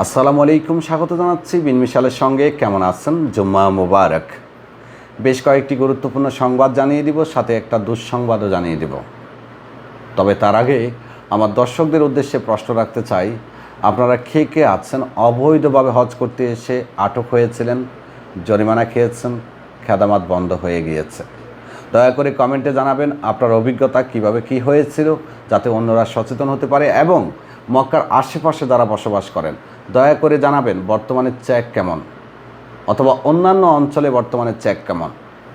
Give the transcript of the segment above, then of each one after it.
আসসালামু আলাইকুম, স্বাগত জানাচ্ছি বিন মিশালের সঙ্গে। কেমন আছেন? জুম্মা মুবারক। বেশ কয়েকটি গুরুত্বপূর্ণ সংবাদ জানিয়ে দিব, সাথে একটা দুঃসংবাদও জানিয়ে দিব। তবে তার আগে আমার দর্শকদের উদ্দেশ্যে প্রশ্ন রাখতে চাই, আপনারা কে কে আছেন? অবৈধভাবে হজ করতে এসে আটক হয়েছিলেন, জরিমানা খেয়েছেন, খেদামাত বন্ধ হয়ে গিয়েছে। দয়া করে কমেন্টে জানাবেন আপনার অভিজ্ঞতা, কীভাবে কি হয়েছিল, যাতে অন্যরা সচেতন হতে পারে এবং মক্কার আশেপাশে যারা বসবাস করেন, দয়া করে জানাবেন বর্তমানে চেক কেমন? অথবা অন্যান্য অঞ্চলে বর্তমানে চেক কেমন?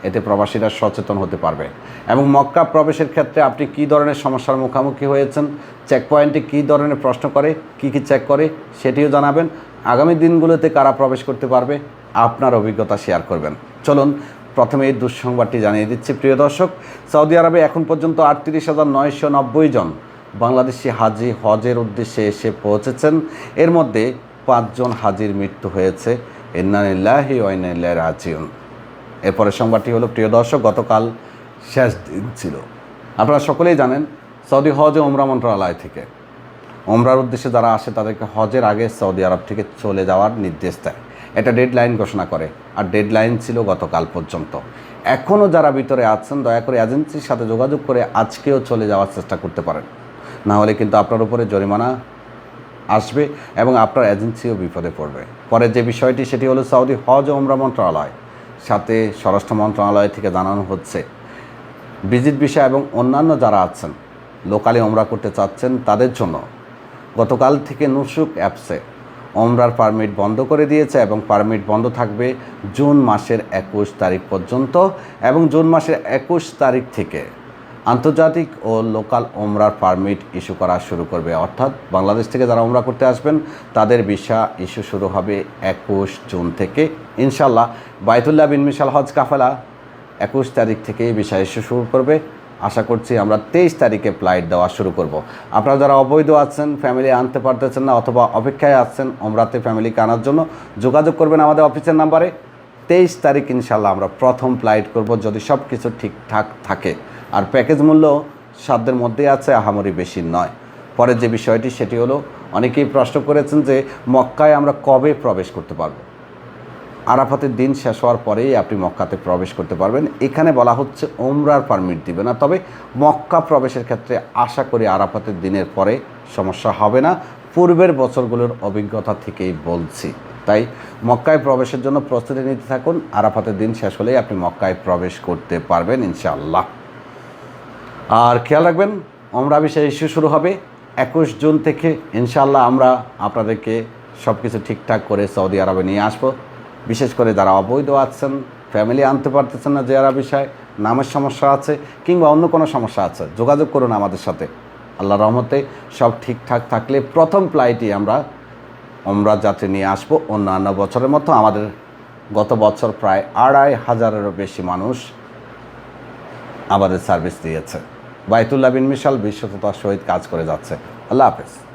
এতে প্রবাসীরা সচেতন হতে পারবে। এবং মক্কা প্রবেশের ক্ষেত্রে আপনি কী ধরনের সমস্যার মুখোমুখি হয়েছেন? চেক পয়েন্টে কী ধরনের প্রশ্ন করে, কি কি চেক করে, সেটিও জানাবেন। আগামী দিনগুলোতে কারা প্রবেশ করতে পারবে, আপনার অভিজ্ঞতা শেয়ার করবেন। চলুন, প্রথমে এই দুঃসংবাদটি জানিয়ে দিচ্ছি। প্রিয় দর্শক, সৌদি আরবে এখন পর্যন্ত আটত্রিশ হাজার নয়শো নব্বই জন বাংলাদেশি হাজি হজের উদ্দেশ্যে এসে পৌঁছেছেন। এর মধ্যে পাঁচজন হাজির মৃত্যু হয়েছে। ইন্নানিল্লাহি ওয়াইনাল্লাহ রাজিউন। এরপরের সংবাদটি হলো, প্রিয় দর্শক, গতকাল শেষ দিন ছিল। আপনারা সকলেই জানেন, সৌদি হজ ওমরা মন্ত্রণালয় থেকে। ওমরার উদ্দেশ্যে যারা আসে, তাদেরকে হজের আগে সৌদি আরব থেকে চলে যাওয়ার নির্দেশ দেয়। এটা ডেডলাইন ঘোষণা করে। আর ডেডলাইন ছিল গতকাল পর্যন্ত। এখনও যারা ভিতরে আছেন, দয়া করে এজেন্সির সাথে যোগাযোগ করে আজকেও চলে যাওয়ার চেষ্টা করতে পারেন। না হলে কিন্তু আপনার উপরে জরিমানা আসবে এবং আপনার এজেন্সিও বিপদে পড়বে। পরে যে বিষয়টি, সেটি হলো সৌদি হজ ওমরা মন্ত্রণালয়। সাথে স্বরাষ্ট্র মন্ত্রণালয় থেকে জানানো হচ্ছে, ভিজিট বিষয় এবং অন্যান্য যারা আছেন, লোকালে ওমরা করতে চাচ্ছেন, তাদের জন্য গতকাল থেকে নুসুক অ্যাপসে ওমরার পারমিট বন্ধ করে দিয়েছে এবং পারমিট বন্ধ থাকবে জুন মাসের একুশ তারিখ পর্যন্ত এবং জুন মাসের একুশ তারিখ থেকে। আন্তর্জাতিক ও লোকাল ওমরার পারমিট ইস্যু করা শুরু করবে। অর্থাৎ বাংলাদেশ থেকে যারা ওমরা করতে আসবেন, তাদের ভিসা ইস্যু শুরু হবে একুশ জুন থেকে। ইনশাল্লাহ বাইতুল্লাহ বিন মিশাল হজ কাফেলা একুশ তারিখ থেকে ভিসা ইস্যু শুরু করবে। আশা করছি আমরা তেইশ তারিখে ফ্লাইট দেওয়া শুরু করব। আপনারা যারা অবৈধ আছেন ফ্যামিলি আনতে পারতেছেন না অথবা অপেক্ষায় আছেন ওমরাতে ফ্যামিলিকে আনার জন্য যোগাযোগ করবেন আমাদের অফিসের নাম্বারে। তেইশ তারিখ ইনশাল্লাহ আমরা প্রথম ফ্লাইট করব যদি সব কিছু ঠিকঠাক থাকে। আর প্যাকেজ মূল্য সাধ্যের মধ্যেই আছে, আহামরি বেশি নয়। পরের যে বিষয়টি, সেটি হলো, অনেকেই প্রশ্ন করেছেন যে মক্কায় আমরা কবে প্রবেশ করতে পারব? আরাফাতের দিন শেষ হওয়ার পরেই আপনি মক্কাতে প্রবেশ করতে পারবেন। এখানে বলা হচ্ছে ওমরার পারমিট দিবে না। তবে মক্কা প্রবেশের ক্ষেত্রে আশা করি আরাফাতের দিনের পরে সমস্যা হবে না। পূর্বের বছরগুলোর অভিজ্ঞতা থেকেই বলছি। তাই মক্কায় প্রবেশের জন্য প্রস্তুতি নিতে থাকুন। আরাফাতের দিন শেষ হলেই আপনি মক্কায় প্রবেশ করতে পারবেন, ইনশাআল্লাহ। আর খেয়াল রাখবেন ওমরা বিষয়ে ইস্যু শুরু হবে একুশ জুন থেকে। ইনশাল্লাহ আমরা আপনাদেরকে সব কিছু ঠিকঠাক করে সৌদি আরবে নিয়ে আসব। বিশেষ করে যারা অবৈধ আছেন ফ্যামিলি আনতে পারতেছেন না জেরা বিষয় নামের সমস্যা আছে কিংবা অন্য কোনো সমস্যা আছে, যোগাযোগ করুন আমাদের সাথে। আল্লাহ রহমতে সব ঠিকঠাক থাকলে প্রথম ফ্লাইটই আমরা ওমরা যাত্রী নিয়ে আসব। অন্যান্য বছরের মতো আমাদের গত বছর প্রায় আড়াই হাজারেরও বেশি মানুষ আমাদের সার্ভিস দিয়েছে। বাইতুল্লাহ বিন মিশাল বিশ্বততার সহিত কাজ করে যাচ্ছে। আল্লাহ হাফেজ।